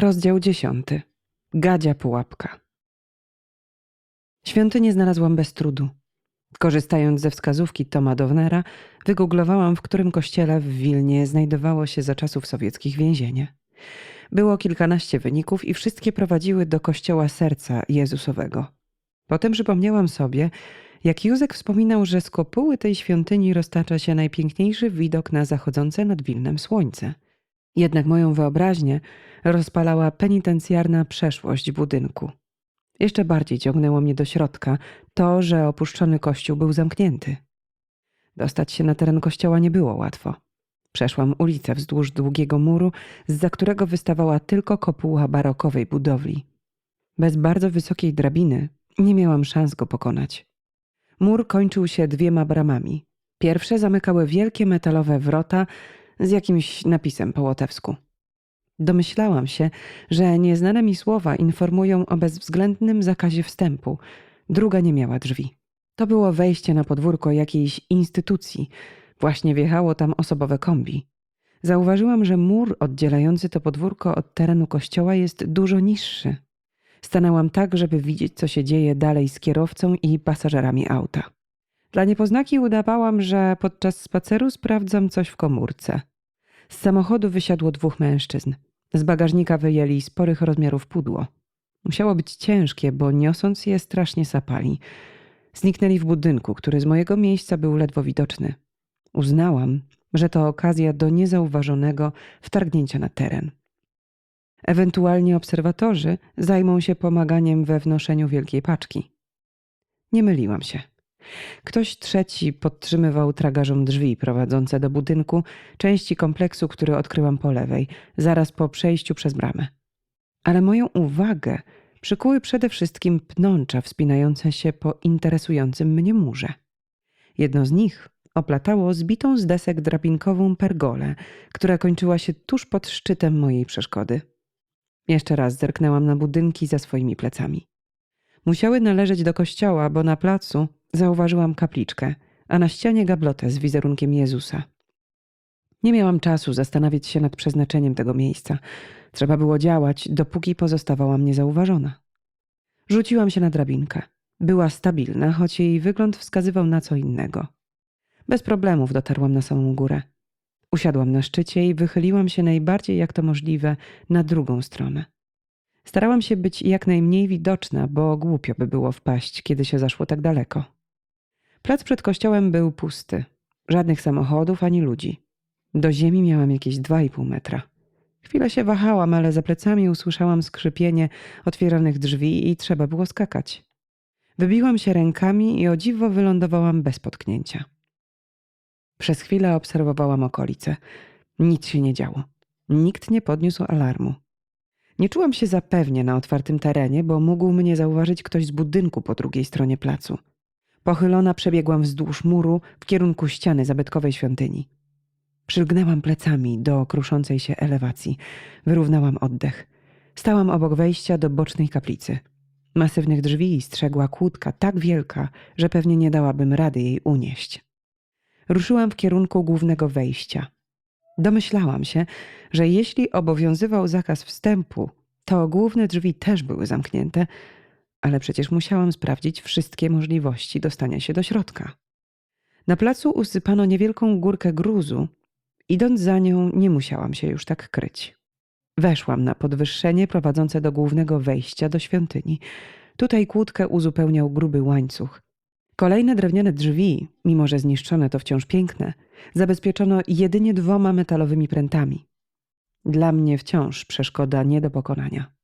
Rozdział dziesiąty. Gadzia pułapka. Świątynię znalazłam bez trudu. Korzystając ze wskazówki Toma Downera, wygooglowałam, w którym kościele w Wilnie znajdowało się za czasów sowieckich więzienie. Było kilkanaście wyników i wszystkie prowadziły do kościoła Serca Jezusowego. Potem przypomniałam sobie, jak Józek wspominał, że z kopuły tej świątyni roztacza się najpiękniejszy widok na zachodzące nad Wilnem słońce. Jednak moją wyobraźnię rozpalała penitencjarna przeszłość budynku. Jeszcze bardziej ciągnęło mnie do środka to, że opuszczony kościół był zamknięty. Dostać się na teren kościoła nie było łatwo. Przeszłam ulicę wzdłuż długiego muru, zza którego wystawała tylko kopuła barokowej budowli. Bez bardzo wysokiej drabiny nie miałam szans go pokonać. Mur kończył się dwiema bramami. Pierwsze zamykały wielkie metalowe wrota z jakimś napisem po łotewsku. Domyślałam się, że nieznane mi słowa informują o bezwzględnym zakazie wstępu. Druga nie miała drzwi. To było wejście na podwórko jakiejś instytucji. Właśnie wjechało tam osobowe kombi. Zauważyłam, że mur oddzielający to podwórko od terenu kościoła jest dużo niższy. Stanęłam tak, żeby widzieć, co się dzieje dalej z kierowcą i pasażerami auta. Dla niepoznaki udawałam, że podczas spaceru sprawdzam coś w komórce. Z samochodu wysiadło dwóch mężczyzn. Z bagażnika wyjęli sporych rozmiarów pudło. Musiało być ciężkie, bo niosąc je strasznie sapali. Zniknęli w budynku, który z mojego miejsca był ledwo widoczny. Uznałam, że to okazja do niezauważonego wtargnięcia na teren. Ewentualnie obserwatorzy zajmą się pomaganiem we wnoszeniu wielkiej paczki. Nie myliłam się. Ktoś trzeci podtrzymywał tragarzom drzwi prowadzące do budynku, części kompleksu, który odkryłam po lewej, zaraz po przejściu przez bramę. Ale moją uwagę przykuły przede wszystkim pnącza wspinające się po interesującym mnie murze. Jedno z nich oplatało zbitą z desek drabinkową pergolę, która kończyła się tuż pod szczytem mojej przeszkody. Jeszcze raz zerknęłam na budynki za swoimi plecami. Musiały należeć do kościoła, bo na placu zauważyłam kapliczkę, a na ścianie gablotę z wizerunkiem Jezusa. Nie miałam czasu zastanawiać się nad przeznaczeniem tego miejsca. Trzeba było działać, dopóki pozostawałam niezauważona. Rzuciłam się na drabinkę. Była stabilna, choć jej wygląd wskazywał na co innego. Bez problemów dotarłam na samą górę. Usiadłam na szczycie i wychyliłam się najbardziej jak to możliwe na drugą stronę. Starałam się być jak najmniej widoczna, bo głupio by było wpaść, kiedy się zaszło tak daleko. Plac przed kościołem był pusty. Żadnych samochodów ani ludzi. Do ziemi miałam jakieś dwa i pół metra. Chwilę się wahałam, ale za plecami usłyszałam skrzypienie otwieranych drzwi i trzeba było skakać. Wybiłam się rękami i o dziwo wylądowałam bez potknięcia. Przez chwilę obserwowałam okolice. Nic się nie działo. Nikt nie podniósł alarmu. Nie czułam się zapewnie na otwartym terenie, bo mógł mnie zauważyć ktoś z budynku po drugiej stronie placu. Pochylona przebiegłam wzdłuż muru w kierunku ściany zabytkowej świątyni. Przylgnęłam plecami do kruszącej się elewacji. Wyrównałam oddech. Stałam obok wejścia do bocznej kaplicy. Masywnych drzwi strzegła kłódka tak wielka, że pewnie nie dałabym rady jej unieść. Ruszyłam w kierunku głównego wejścia. Domyślałam się, że jeśli obowiązywał zakaz wstępu, to główne drzwi też były zamknięte, ale przecież musiałam sprawdzić wszystkie możliwości dostania się do środka. Na placu usypano niewielką górkę gruzu. Idąc za nią, nie musiałam się już tak kryć. Weszłam na podwyższenie prowadzące do głównego wejścia do świątyni. Tutaj kłódkę uzupełniał gruby łańcuch. Kolejne drewniane drzwi, mimo że zniszczone to wciąż piękne, zabezpieczono jedynie dwoma metalowymi prętami. Dla mnie wciąż przeszkoda nie do pokonania.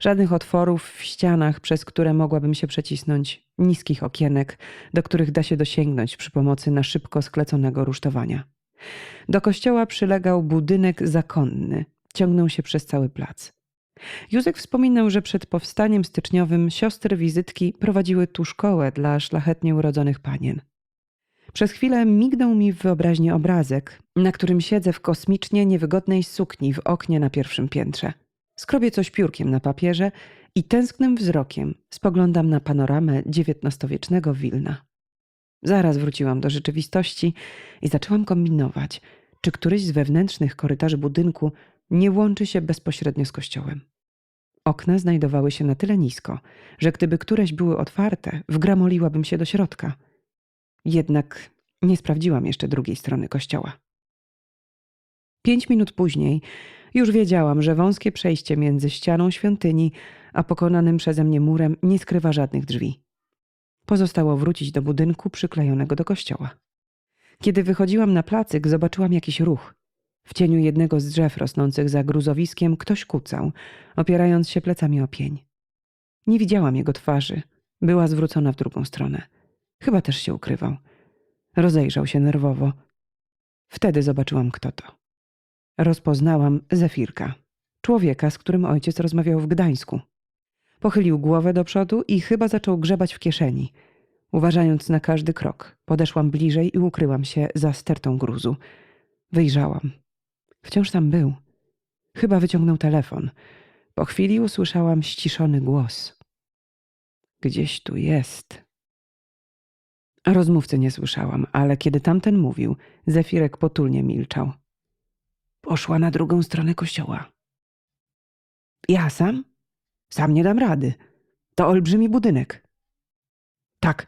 Żadnych otworów w ścianach, przez które mogłabym się przecisnąć, niskich okienek, do których da się dosięgnąć przy pomocy na szybko skleconego rusztowania. Do kościoła przylegał budynek zakonny, ciągnął się przez cały plac. Józek wspominał, że przed powstaniem styczniowym siostry wizytki prowadziły tu szkołę dla szlachetnie urodzonych panien. Przez chwilę mignął mi w wyobraźni obrazek, na którym siedzę w kosmicznie niewygodnej sukni w oknie na pierwszym piętrze. Skrobię coś piórkiem na papierze i tęsknym wzrokiem spoglądam na panoramę XIX-wiecznego Wilna. Zaraz wróciłam do rzeczywistości i zaczęłam kombinować, czy któryś z wewnętrznych korytarzy budynku nie łączy się bezpośrednio z kościołem. Okna znajdowały się na tyle nisko, że gdyby któreś były otwarte, wgramoliłabym się do środka. Jednak nie sprawdziłam jeszcze drugiej strony kościoła. Pięć minut później już wiedziałam, że wąskie przejście między ścianą świątyni a pokonanym przeze mnie murem nie skrywa żadnych drzwi. Pozostało wrócić do budynku przyklejonego do kościoła. Kiedy wychodziłam na placyk, zobaczyłam jakiś ruch. W cieniu jednego z drzew rosnących za gruzowiskiem ktoś kucał, opierając się plecami o pień. Nie widziałam jego twarzy. Była zwrócona w drugą stronę. Chyba też się ukrywał. Rozejrzał się nerwowo. Wtedy zobaczyłam, kto to. Rozpoznałam Zefirka, człowieka, z którym ojciec rozmawiał w Gdańsku. Pochylił głowę do przodu i chyba zaczął grzebać w kieszeni. Uważając na każdy krok, podeszłam bliżej i ukryłam się za stertą gruzu. Wyjrzałam. Wciąż tam był. Chyba wyciągnął telefon. Po chwili usłyszałam ściszony głos. Gdzieś tu jest. Rozmówcy nie słyszałam, ale kiedy tamten mówił, Zefirek potulnie milczał. Poszła na drugą stronę kościoła. Ja sam? Sam nie dam rady. To olbrzymi budynek. Tak,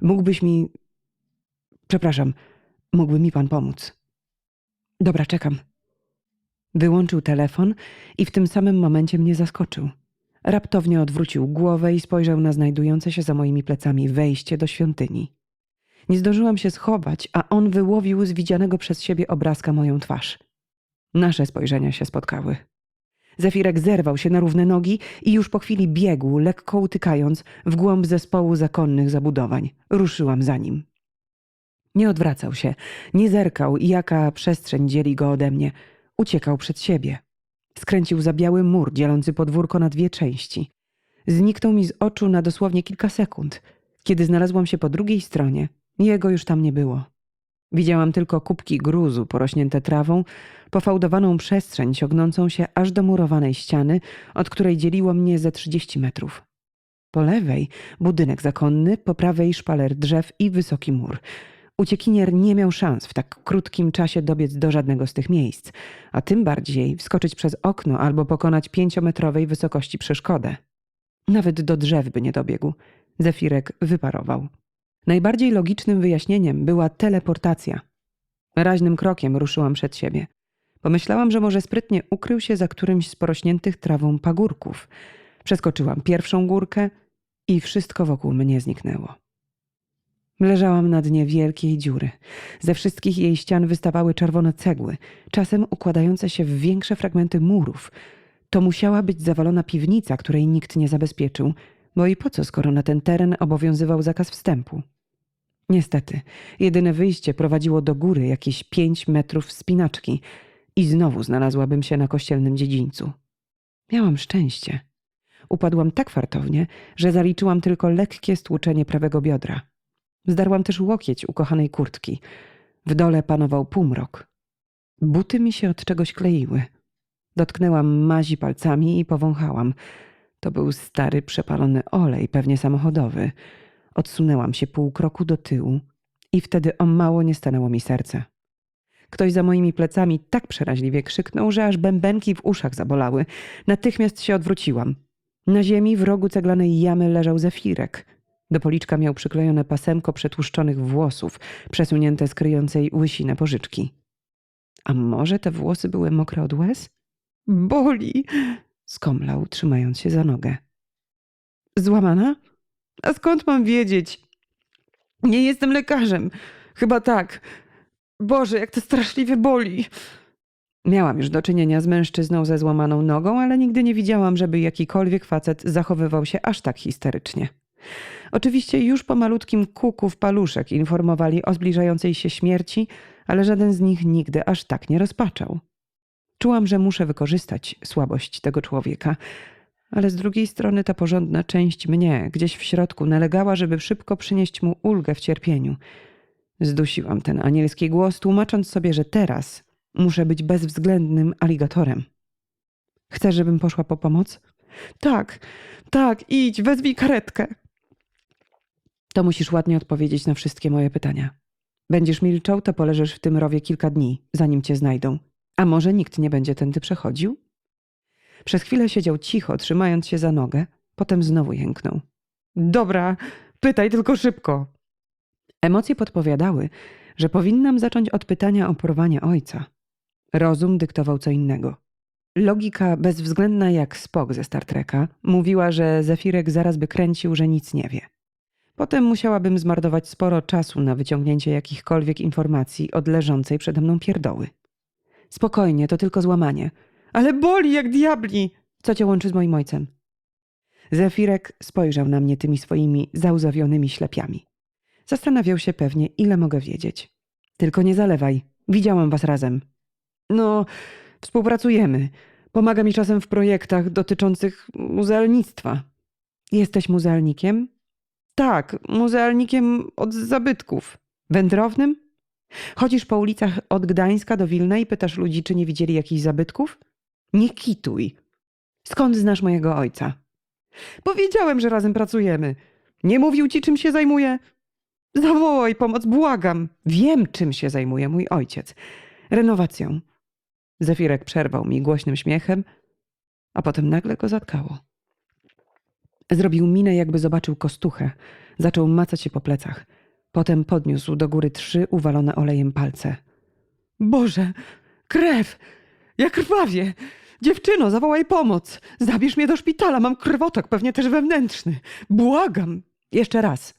mógłbyś mi. Przepraszam, mógłby mi pan pomóc. Dobra, czekam. Wyłączył telefon i w tym samym momencie mnie zaskoczył. Raptownie odwrócił głowę i spojrzał na znajdujące się za moimi plecami wejście do świątyni. Nie zdążyłam się schować, a on wyłowił z widzianego przez siebie obrazka moją twarz. Nasze spojrzenia się spotkały. Zefirek zerwał się na równe nogi i już po chwili biegł, lekko utykając, w głąb zespołu zakonnych zabudowań. Ruszyłam za nim. Nie odwracał się, nie zerkał, jaka przestrzeń dzieli go ode mnie. Uciekał przed siebie. Skręcił za biały mur dzielący podwórko na dwie części. Zniknął mi z oczu na dosłownie kilka sekund. Kiedy znalazłam się po drugiej stronie, jego już tam nie było. Widziałam tylko kubki gruzu porośnięte trawą, pofałdowaną przestrzeń ciągnącą się aż do murowanej ściany, od której dzieliło mnie ze trzydzieści metrów. Po lewej budynek zakonny, po prawej szpaler drzew i wysoki mur. Uciekinier nie miał szans w tak krótkim czasie dobiec do żadnego z tych miejsc, a tym bardziej wskoczyć przez okno albo pokonać pięciometrowej wysokości przeszkodę. Nawet do drzew by nie dobiegł. Zefirek wyparował. Najbardziej logicznym wyjaśnieniem była teleportacja. Raźnym krokiem ruszyłam przed siebie. Pomyślałam, że może sprytnie ukrył się za którymś z porośniętych trawą pagórków. Przeskoczyłam pierwszą górkę i wszystko wokół mnie zniknęło. Leżałam na dnie wielkiej dziury. Ze wszystkich jej ścian wystawały czerwone cegły, czasem układające się w większe fragmenty murów. To musiała być zawalona piwnica, której nikt nie zabezpieczył, bo i po co, skoro na ten teren obowiązywał zakaz wstępu? Niestety, jedyne wyjście prowadziło do góry jakieś pięć metrów wspinaczki i znowu znalazłabym się na kościelnym dziedzińcu. Miałam szczęście. Upadłam tak fartownie, że zaliczyłam tylko lekkie stłuczenie prawego biodra. Zdarłam też łokieć ukochanej kurtki. W dole panował półmrok. Buty mi się od czegoś kleiły. Dotknęłam mazi palcami i powąchałam. To był stary, przepalony olej, pewnie samochodowy. Odsunęłam się pół kroku do tyłu i wtedy o mało nie stanęło mi serce. Ktoś za moimi plecami tak przeraźliwie krzyknął, że aż bębenki w uszach zabolały. Natychmiast się odwróciłam. Na ziemi w rogu ceglanej jamy leżał zefirek. Do policzka miał przyklejone pasemko przetłuszczonych włosów, przesunięte z kryjącej łysinę pożyczki. A może te włosy były mokre od łez? Boli! Skomlał, trzymając się za nogę. Złamana? A skąd mam wiedzieć? Nie jestem lekarzem. Chyba tak. Boże, jak to straszliwie boli. Miałam już do czynienia z mężczyzną ze złamaną nogą, ale nigdy nie widziałam, żeby jakikolwiek facet zachowywał się aż tak histerycznie. Oczywiście już po malutkim kuku w paluszek informowali o zbliżającej się śmierci, ale żaden z nich nigdy aż tak nie rozpaczał. Czułam, że muszę wykorzystać słabość tego człowieka, ale z drugiej strony ta porządna część mnie gdzieś w środku nalegała, żeby szybko przynieść mu ulgę w cierpieniu. Zdusiłam ten anielski głos, tłumacząc sobie, że teraz muszę być bezwzględnym aligatorem. Chcesz, żebym poszła po pomoc? Tak, tak, idź, wezwij karetkę. To musisz ładnie odpowiedzieć na wszystkie moje pytania. Będziesz milczał, to poleżysz w tym rowie kilka dni, zanim cię znajdą. A może nikt nie będzie tędy przechodził? Przez chwilę siedział cicho, trzymając się za nogę, potem znowu jęknął. Dobra, pytaj tylko szybko. Emocje podpowiadały, że powinnam zacząć od pytania o porwanie ojca. Rozum dyktował co innego. Logika bezwzględna jak Spock ze Star Treka mówiła, że Zefirek zaraz by kręcił, że nic nie wie. Potem musiałabym zmarnować sporo czasu na wyciągnięcie jakichkolwiek informacji od leżącej przede mną pierdoły. Spokojnie, to tylko złamanie. Ale boli jak diabli! Co cię łączy z moim ojcem? Zefirek spojrzał na mnie tymi swoimi załzawionymi ślepiami. Zastanawiał się pewnie, ile mogę wiedzieć. Tylko nie zalewaj. Widziałam was razem. No, współpracujemy. Pomaga mi czasem w projektach dotyczących muzealnictwa. Jesteś muzealnikiem? Tak, muzealnikiem od zabytków. Wędrownym? Chodzisz po ulicach od Gdańska do Wilna i pytasz ludzi, czy nie widzieli jakichś zabytków? Nie kituj. Skąd znasz mojego ojca? Powiedziałem, że razem pracujemy. Nie mówił ci, czym się zajmuje? Zawołaj pomoc, błagam. Wiem, czym się zajmuje mój ojciec. Renowacją. Zefirek przerwał mi głośnym śmiechem, a potem nagle go zatkało. Zrobił minę, jakby zobaczył kostuchę. Zaczął macać się po plecach. Potem podniósł do góry trzy uwalone olejem palce. Boże, krew! Ja krwawię! Dziewczyno, zawołaj pomoc! Zabierz mnie do szpitala, mam krwotok, pewnie też wewnętrzny. Błagam! Jeszcze raz.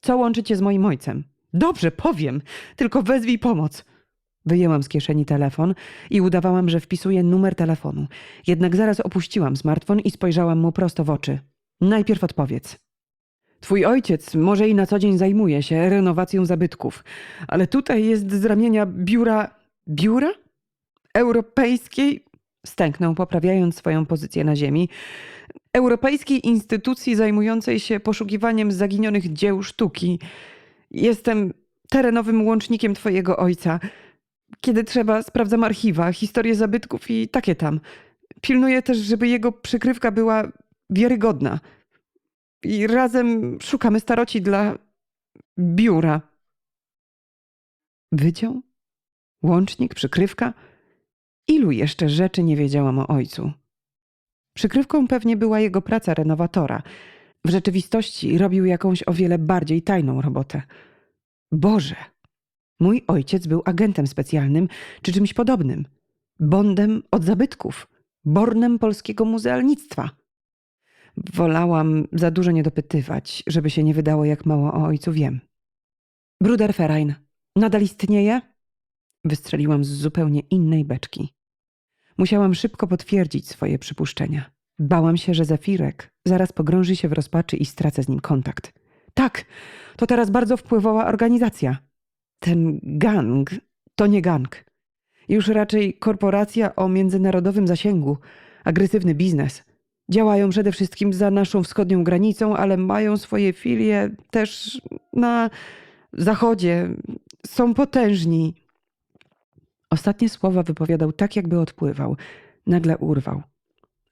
Co łączycie z moim ojcem? Dobrze, powiem, tylko wezwij pomoc. Wyjęłam z kieszeni telefon i udawałam, że wpisuję numer telefonu. Jednak zaraz opuściłam smartfon i spojrzałam mu prosto w oczy. Najpierw odpowiedz. Twój ojciec może i na co dzień zajmuje się renowacją zabytków, ale tutaj jest z ramienia biura. biura? Europejskiej. Stęknął, poprawiając swoją pozycję na ziemi. Europejskiej instytucji zajmującej się poszukiwaniem zaginionych dzieł sztuki. Jestem terenowym łącznikiem twojego ojca. Kiedy trzeba, sprawdzam archiwa, historię zabytków i takie tam. Pilnuję też, żeby jego przykrywka była wiarygodna. I razem szukamy staroci dla biura. Wydział? Łącznik? Przykrywka? Ilu jeszcze rzeczy nie wiedziałam o ojcu? Przykrywką pewnie była jego praca renowatora. W rzeczywistości robił jakąś o wiele bardziej tajną robotę. Boże! Mój ojciec był agentem specjalnym czy czymś podobnym. Bondem od zabytków. Bornem polskiego muzealnictwa. Wolałam za dużo nie dopytywać, żeby się nie wydało, jak mało o ojcu wiem. Bruderverein, nadal istnieje? Wystrzeliłam z zupełnie innej beczki. Musiałam szybko potwierdzić swoje przypuszczenia. Bałam się, że Zafirek zaraz pogrąży się w rozpaczy i stracę z nim kontakt. Tak, to teraz bardzo wpływała organizacja. Ten gang to nie gang. Już raczej korporacja o międzynarodowym zasięgu, agresywny biznes. Działają przede wszystkim za naszą wschodnią granicą, ale mają swoje filie też na zachodzie. Są potężni. Ostatnie słowa wypowiadał tak, jakby odpływał. Nagle urwał.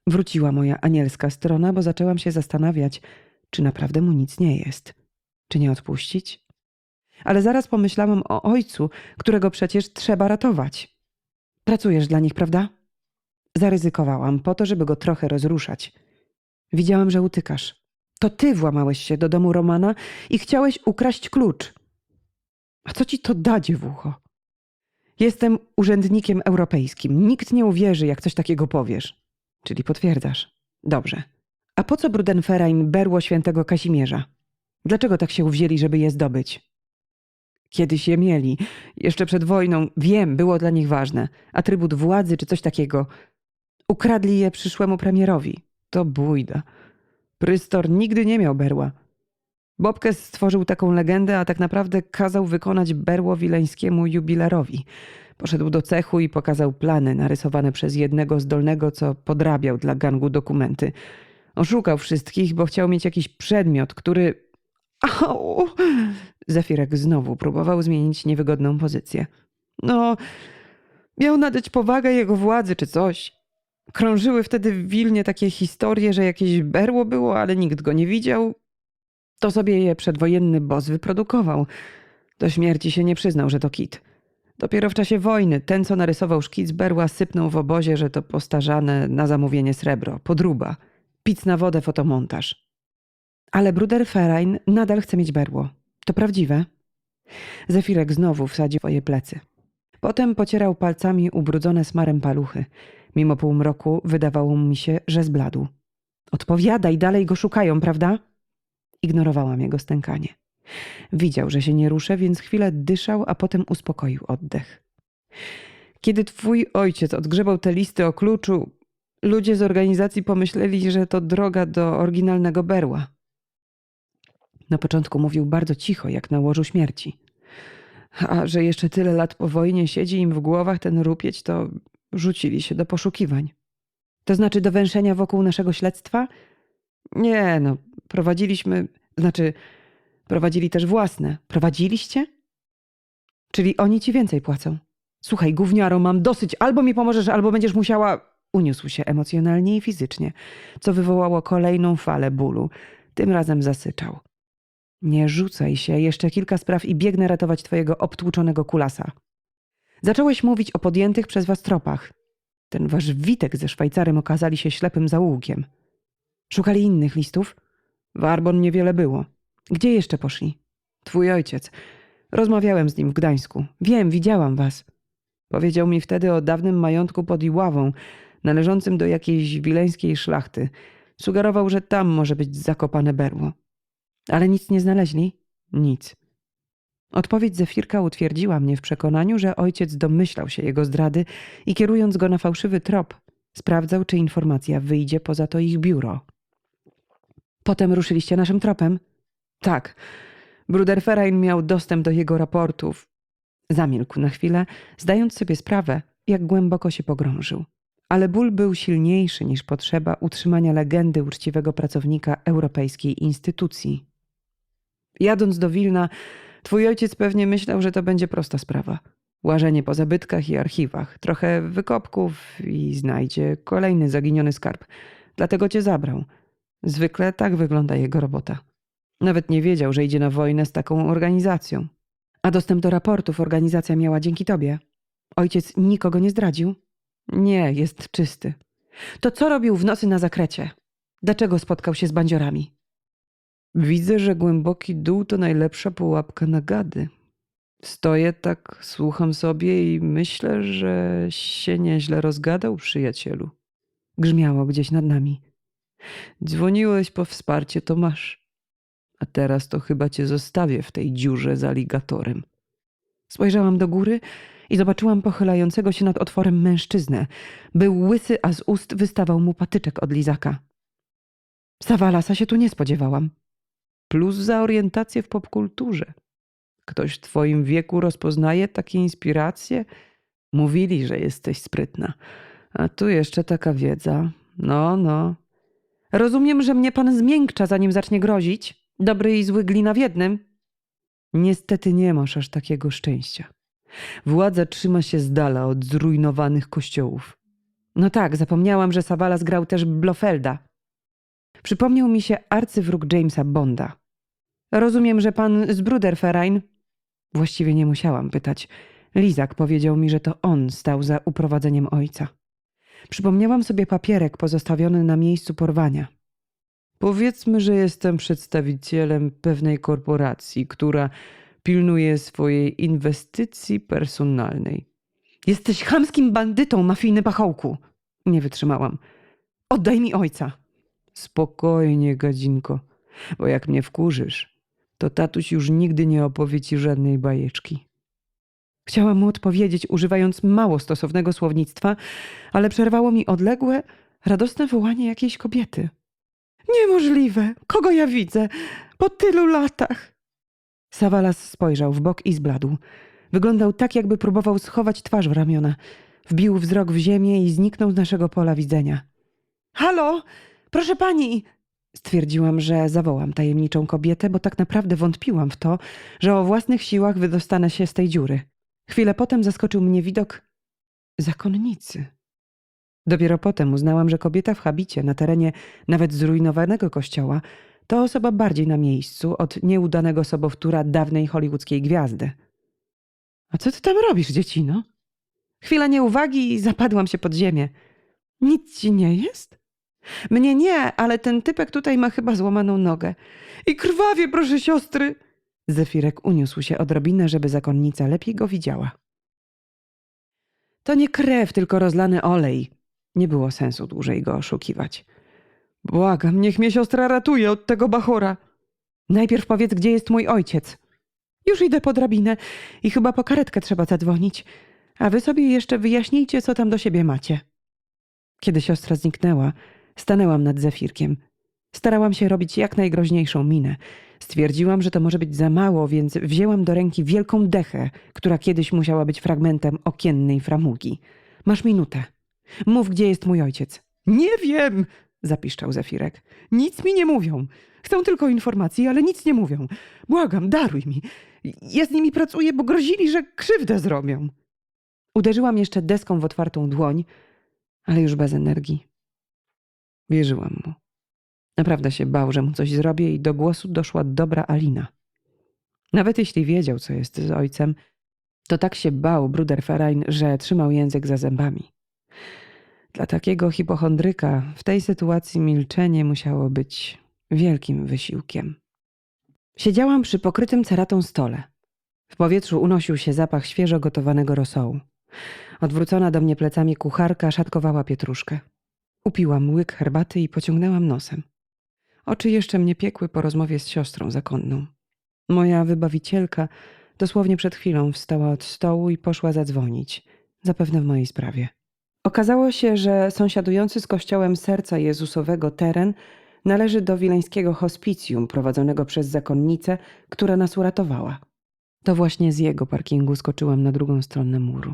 Wróciła moja anielska strona, bo zaczęłam się zastanawiać, czy naprawdę mu nic nie jest. Czy nie odpuścić? Ale zaraz pomyślałam o ojcu, którego przecież trzeba ratować. Pracujesz dla nich, prawda? Zaryzykowałam po to, żeby go trochę rozruszać. Widziałam, że utykasz. To ty włamałeś się do domu Romana i chciałeś ukraść klucz. A co ci to da, dziewucho? Jestem urzędnikiem europejskim. Nikt nie uwierzy, jak coś takiego powiesz. Czyli potwierdzasz. Dobrze. A po co Brudenferein berło świętego Kazimierza? Dlaczego tak się uwzięli, żeby je zdobyć? Kiedyś je mieli. Jeszcze przed wojną, wiem, było dla nich ważne. Atrybut władzy czy coś takiego. Ukradli je przyszłemu premierowi. To bójda. Prystor nigdy nie miał berła. Bobkes stworzył taką legendę, a tak naprawdę kazał wykonać berło wileńskiemu jubilerowi. Poszedł do cechu i pokazał plany narysowane przez jednego zdolnego, co podrabiał dla gangu dokumenty. Oszukał wszystkich, bo chciał mieć jakiś przedmiot, który... Au! Zefirek znowu próbował zmienić niewygodną pozycję. No, miał nadać powagę jego władzy czy coś. Krążyły wtedy w Wilnie takie historie, że jakieś berło było, ale nikt go nie widział. To sobie je przedwojenny boss wyprodukował. Do śmierci się nie przyznał, że to kit. Dopiero w czasie wojny ten, co narysował szkic berła, sypnął w obozie, że to postarzane na zamówienie srebro, podruba, pic na wodę, fotomontaż. Ale Bruder Ferein nadal chce mieć berło. To prawdziwe? Zefirek znowu wsadził swoje plecy. Potem pocierał palcami ubrudzone smarem paluchy. Mimo półmroku wydawało mi się, że zbladł. Odpowiadaj, dalej go szukają, prawda? Ignorowałam jego stękanie. Widział, że się nie ruszę, więc chwilę dyszał, a potem uspokoił oddech. Kiedy twój ojciec odgrzebał te listy o kluczu, ludzie z organizacji pomyśleli, że to droga do oryginalnego berła. Na początku mówił bardzo cicho, jak na łożu śmierci. A że jeszcze tyle lat po wojnie siedzi im w głowach ten rupieć, to rzucili się do poszukiwań. To znaczy do węszenia wokół naszego śledztwa? Nie, no, prowadziliśmy, znaczy, prowadzili też własne. Prowadziliście? Czyli oni ci więcej płacą. Słuchaj, gówniaro, mam dosyć, albo mi pomożesz, albo będziesz musiała. Uniósł się emocjonalnie i fizycznie, co wywołało kolejną falę bólu. Tym razem zasyczał. Nie rzucaj się, jeszcze kilka spraw i biegnę ratować twojego obtłuczonego kulasa. Zacząłeś mówić o podjętych przez was tropach. Ten wasz Witek ze Szwajcarem okazali się ślepym zaułkiem. Szukali innych listów? Warbon niewiele było. Gdzie jeszcze poszli? Twój ojciec. Rozmawiałem z nim w Gdańsku. Wiem, widziałam was. Powiedział mi wtedy o dawnym majątku pod Iławą, należącym do jakiejś wileńskiej szlachty. Sugerował, że tam może być zakopane berło. Ale nic nie znaleźli? Nic. Odpowiedź Zefirka utwierdziła mnie w przekonaniu, że ojciec domyślał się jego zdrady i kierując go na fałszywy trop, sprawdzał, czy informacja wyjdzie poza to ich biuro. Potem ruszyliście naszym tropem? Tak. Bruder Ferein miał dostęp do jego raportów. Zamilkł na chwilę, zdając sobie sprawę, jak głęboko się pogrążył. Ale ból był silniejszy niż potrzeba utrzymania legendy uczciwego pracownika europejskiej instytucji. Jadąc do Wilna, twój ojciec pewnie myślał, że to będzie prosta sprawa. Łażenie po zabytkach i archiwach, trochę wykopków i znajdzie kolejny zaginiony skarb. Dlatego cię zabrał. Zwykle tak wygląda jego robota. Nawet nie wiedział, że idzie na wojnę z taką organizacją. A dostęp do raportów organizacja miała dzięki tobie. Ojciec nikogo nie zdradził? Nie, jest czysty. To co robił w nocy na zakrecie? Dlaczego spotkał się z bandziorami? Widzę, że głęboki dół to najlepsza pułapka na gady. Stoję tak, słucham sobie i myślę, że się nieźle rozgadał, przyjacielu. Grzmiało gdzieś nad nami. Dzwoniłeś po wsparcie, to masz. A teraz to chyba cię zostawię w tej dziurze z aligatorem. Spojrzałam do góry i zobaczyłam pochylającego się nad otworem mężczyznę. Był łysy, a z ust wystawał mu patyczek od lizaka. Sawalasa się tu nie spodziewałam. Plus za orientację w popkulturze. Ktoś w twoim wieku rozpoznaje takie inspiracje? Mówili, że jesteś sprytna. A tu jeszcze taka wiedza. No, no. Rozumiem, że mnie pan zmiękcza, zanim zacznie grozić. Dobry i zły glina w jednym. Niestety nie masz aż takiego szczęścia. Władza trzyma się z dala od zrujnowanych kościołów. No tak, zapomniałam, że Savalas grał też Blofelda. Przypomniał mi się arcywróg Jamesa Bonda. Rozumiem, że pan z Bruderferein? Właściwie nie musiałam pytać. Lizak powiedział mi, że to on stał za uprowadzeniem ojca. Przypomniałam sobie papierek pozostawiony na miejscu porwania. Powiedzmy, że jestem przedstawicielem pewnej korporacji, która pilnuje swojej inwestycji personalnej. Jesteś chamskim bandytą, mafijny pachołku. Nie wytrzymałam. Oddaj mi ojca. Spokojnie, gadzinko, bo jak mnie wkurzysz, to tatuś już nigdy nie opowie ci żadnej bajeczki. Chciałam mu odpowiedzieć, używając mało stosownego słownictwa, ale przerwało mi odległe, radosne wołanie jakiejś kobiety. Niemożliwe! Kogo ja widzę? Po tylu latach! Sawalas spojrzał w bok i zbladł. Wyglądał tak, jakby próbował schować twarz w ramiona. Wbił wzrok w ziemię i zniknął z naszego pola widzenia. Halo! Proszę pani! Stwierdziłam, że zawołam tajemniczą kobietę, bo tak naprawdę wątpiłam w to, że o własnych siłach wydostanę się z tej dziury. Chwilę potem zaskoczył mnie widok zakonnicy. Dopiero potem uznałam, że kobieta w habicie na terenie nawet zrujnowanego kościoła to osoba bardziej na miejscu od nieudanego sobowtóra dawnej hollywoodzkiej gwiazdy. A co ty tam robisz, dziecino? Chwila nieuwagi i zapadłam się pod ziemię. Nic ci nie jest? Mnie nie, ale ten typek tutaj ma chyba złamaną nogę. I krwawie, proszę siostry. Zefirek uniósł się odrobinę, żeby zakonnica lepiej go widziała. To nie krew, tylko rozlany olej. Nie było sensu dłużej go oszukiwać. Błagam, niech mnie siostra ratuje od tego bachora. Najpierw powiedz, gdzie jest mój ojciec. Już idę po drabinę i chyba po karetkę trzeba zadzwonić. A wy sobie jeszcze wyjaśnijcie, co tam do siebie macie. Kiedy siostra zniknęła, stanęłam nad Zefirkiem. Starałam się robić jak najgroźniejszą minę. Stwierdziłam, że to może być za mało, więc wzięłam do ręki wielką dechę, która kiedyś musiała być fragmentem okiennej framugi. Masz minutę. Mów, gdzie jest mój ojciec. Nie wiem, zapiszczał Zefirek. Nic mi nie mówią. Chcą tylko informacji, ale nic nie mówią. Błagam, daruj mi. Ja z nimi pracuję, bo grozili, że krzywdę zrobią. Uderzyłam jeszcze deską w otwartą dłoń, ale już bez energii. Wierzyłam mu. Naprawdę się bał, że mu coś zrobię i do głosu doszła dobra Alina. Nawet jeśli wiedział, co jest z ojcem, to tak się bał Bruderverein, że trzymał język za zębami. Dla takiego hipochondryka w tej sytuacji milczenie musiało być wielkim wysiłkiem. Siedziałam przy pokrytym ceratą stole. W powietrzu unosił się zapach świeżo gotowanego rosołu. Odwrócona do mnie plecami kucharka szatkowała pietruszkę. Upiłam łyk herbaty i pociągnęłam nosem. Oczy jeszcze mnie piekły po rozmowie z siostrą zakonną. Moja wybawicielka dosłownie przed chwilą wstała od stołu i poszła zadzwonić, zapewne w mojej sprawie. Okazało się, że sąsiadujący z kościołem Serca Jezusowego teren należy do wileńskiego hospicjum prowadzonego przez zakonnicę, która nas uratowała. To właśnie z jego parkingu skoczyłam na drugą stronę muru.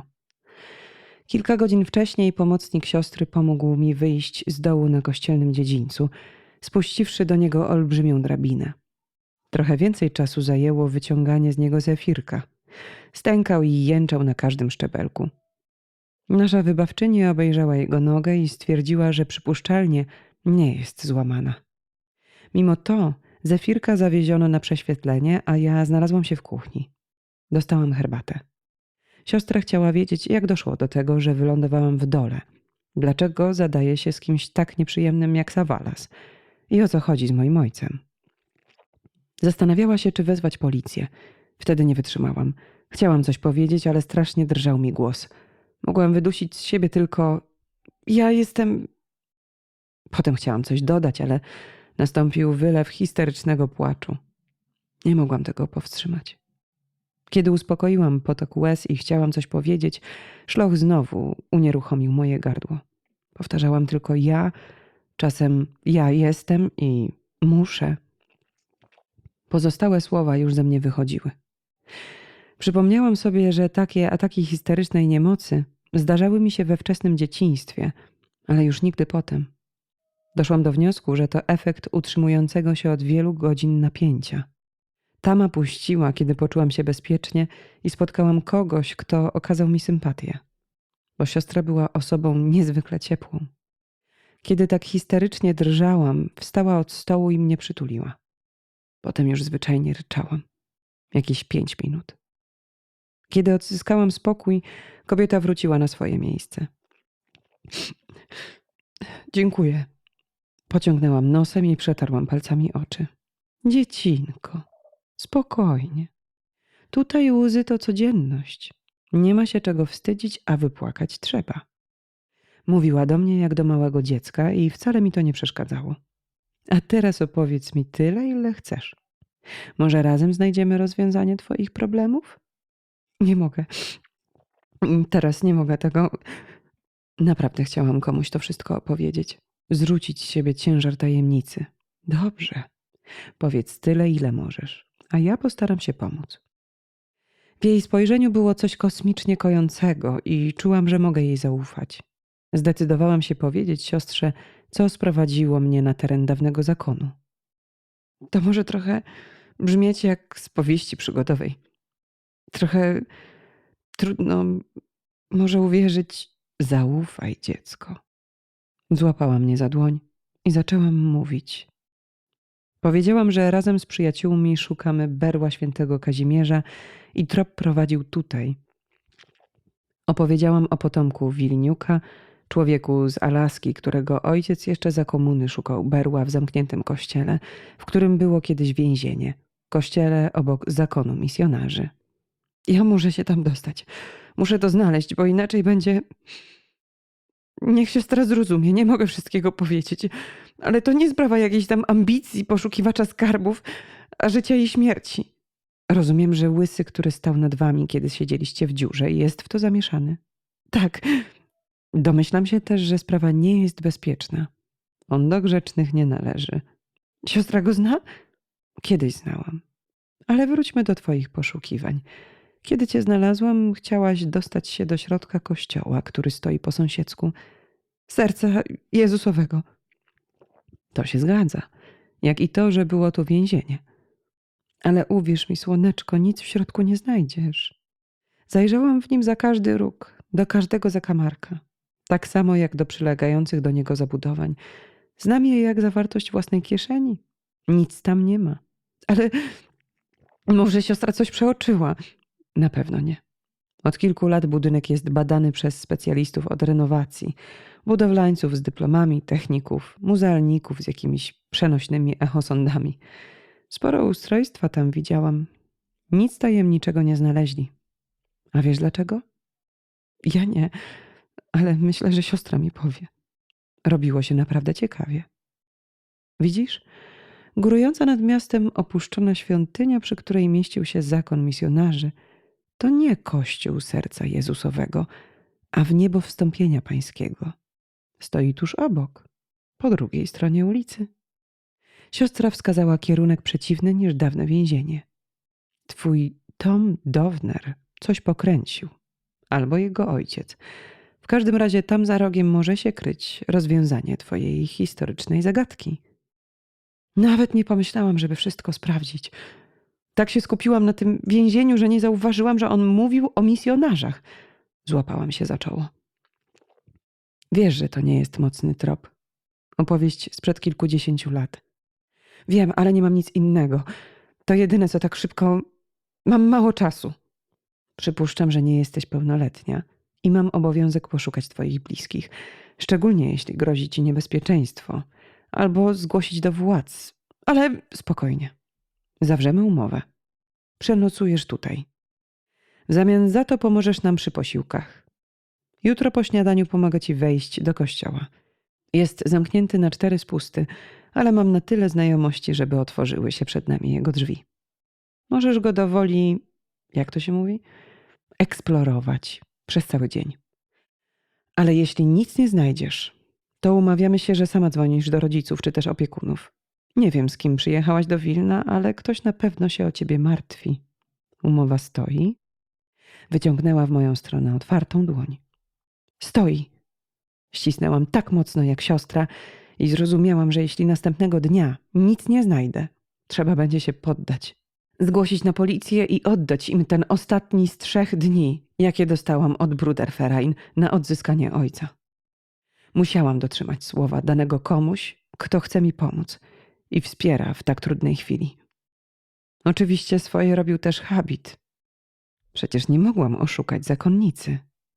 Kilka godzin wcześniej pomocnik siostry pomógł mi wyjść z dołu na kościelnym dziedzińcu, spuściwszy do niego olbrzymią drabinę. Trochę więcej czasu zajęło wyciąganie z niego zefirka. Stękał i jęczał na każdym szczebelku. Nasza wybawczyni obejrzała jego nogę i stwierdziła, że przypuszczalnie nie jest złamana. Mimo to zefirka zawieziono na prześwietlenie, a ja znalazłam się w kuchni. Dostałam herbatę. Siostra chciała wiedzieć, jak doszło do tego, że wylądowałam w dole. Dlaczego zadaje się z kimś tak nieprzyjemnym jak Savalas? I o co chodzi z moim ojcem? Zastanawiała się, czy wezwać policję. Wtedy nie wytrzymałam. Chciałam coś powiedzieć, ale strasznie drżał mi głos. Mogłam wydusić z siebie tylko: Ja jestem. Potem chciałam coś dodać, ale nastąpił wylew histerycznego płaczu. Nie mogłam tego powstrzymać. Kiedy uspokoiłam potok łez i chciałam coś powiedzieć, szloch znowu unieruchomił moje gardło. Powtarzałam tylko ja, czasem ja jestem i muszę. Pozostałe słowa już ze mnie wychodziły. Przypomniałam sobie, że takie ataki histerycznej niemocy zdarzały mi się we wczesnym dzieciństwie, ale już nigdy potem. Doszłam do wniosku, że to efekt utrzymującego się od wielu godzin napięcia. Tama puściła, kiedy poczułam się bezpiecznie i spotkałam kogoś, kto okazał mi sympatię, bo siostra była osobą niezwykle ciepłą. Kiedy tak histerycznie drżałam, wstała od stołu i mnie przytuliła. Potem już zwyczajnie ryczałam. Jakieś pięć minut. Kiedy odzyskałam spokój, kobieta wróciła na swoje miejsce. Dziękuję. Pociągnęłam nosem i przetarłam palcami oczy. Dziecinko, spokojnie. Tutaj łzy to codzienność. Nie ma się czego wstydzić, a wypłakać trzeba. Mówiła do mnie jak do małego dziecka i wcale mi to nie przeszkadzało. A teraz opowiedz mi tyle, ile chcesz. Może razem znajdziemy rozwiązanie Twoich problemów? Nie mogę. Teraz nie mogę tego. Naprawdę chciałam komuś to wszystko opowiedzieć. Zrzucić z siebie ciężar tajemnicy. Dobrze. Powiedz tyle, ile możesz, a ja postaram się pomóc. W jej spojrzeniu było coś kosmicznie kojącego i czułam, że mogę jej zaufać. Zdecydowałam się powiedzieć siostrze, co sprowadziło mnie na teren dawnego zakonu. To może trochę brzmieć jak z powieści przygodowej. Trochę trudno może uwierzyć. Zaufaj, dziecko. Złapała mnie za dłoń i zaczęłam mówić. Powiedziałam, że razem z przyjaciółmi szukamy berła świętego Kazimierza i trop prowadził tutaj, Opowiedziałam o potomku Wilniuka, człowieku z Alaski, którego ojciec jeszcze za komuny szukał berła w zamkniętym kościele, w którym było kiedyś więzienie. Kościele obok zakonu misjonarzy. Ja muszę się tam dostać. Muszę to znaleźć, bo inaczej będzie. Niech siostra zrozumie, nie mogę wszystkiego powiedzieć. Ale to nie sprawa jakiejś tam ambicji poszukiwacza skarbów, a życia i śmierci. Rozumiem, że łysy, który stał nad wami, kiedy siedzieliście w dziurze, jest w to zamieszany. Tak. Domyślam się też, że sprawa nie jest bezpieczna. On do grzecznych nie należy. Siostra go zna? Kiedyś znałam. Ale wróćmy do twoich poszukiwań. Kiedy cię znalazłam, chciałaś dostać się do środka kościoła, który stoi po sąsiedzku. Serca Jezusowego. To się zgadza. Jak i to, że było to więzienie. Ale uwierz mi, słoneczko, nic w środku nie znajdziesz. Zajrzałam w nim za każdy róg, do każdego zakamarka. Tak samo jak do przylegających do niego zabudowań. Znam je jak zawartość własnej kieszeni. Nic tam nie ma. Ale może siostra coś przeoczyła. Na pewno nie. Od kilku lat budynek jest badany przez specjalistów od renowacji, budowlańców z dyplomami, techników, muzealników z jakimiś przenośnymi echosondami. Sporo ustrojstwa tam widziałam. Nic tajemniczego nie znaleźli. A wiesz dlaczego? Ja nie, ale myślę, że siostra mi powie. Robiło się naprawdę ciekawie. Widzisz? Górująca nad miastem opuszczona świątynia, przy której mieścił się zakon misjonarzy, to nie kościół serca Jezusowego, a w niebo wstąpienia pańskiego. Stoi tuż obok, po drugiej stronie ulicy. Siostra wskazała kierunek przeciwny niż dawne więzienie. Twój Tom Downer coś pokręcił, albo jego ojciec. W każdym razie tam za rogiem może się kryć rozwiązanie twojej historycznej zagadki. Nawet nie pomyślałam, żeby wszystko sprawdzić. Tak się skupiłam na tym więzieniu, że nie zauważyłam, że on mówił o misjonarzach. Złapałam się za czoło. Wiesz, że to nie jest mocny trop. Opowieść sprzed kilkudziesięciu lat. Wiem, ale nie mam nic innego. To jedyne, co tak szybko. Mam mało czasu. Przypuszczam, że nie jesteś pełnoletnia i mam obowiązek poszukać twoich bliskich, szczególnie jeśli grozi ci niebezpieczeństwo, albo zgłosić do władz. Ale spokojnie. Zawrzemy umowę. Przenocujesz tutaj. W zamian za to pomożesz nam przy posiłkach. Jutro po śniadaniu pomogę ci wejść do kościoła. Jest zamknięty na cztery spusty, ale mam na tyle znajomości, żeby otworzyły się przed nami jego drzwi. Możesz go dowoli, jak to się mówi, eksplorować przez cały dzień. Ale jeśli nic nie znajdziesz, to umawiamy się, że sama dzwonisz do rodziców czy też opiekunów. Nie wiem, z kim przyjechałaś do Wilna, ale ktoś na pewno się o ciebie martwi. Umowa stoi. Wyciągnęła w moją stronę otwartą dłoń. Stoi. Ścisnęłam tak mocno jak siostra i zrozumiałam, że jeśli następnego dnia nic nie znajdę, trzeba będzie się poddać. Zgłosić na policję i oddać im ten ostatni z trzech dni, jakie dostałam od Bruderverein na odzyskanie ojca. Musiałam dotrzymać słowa danego komuś, kto chce mi pomóc i wspiera w tak trudnej chwili. Oczywiście swoje robił też habit. Przecież nie mogłam oszukać zakonnicy.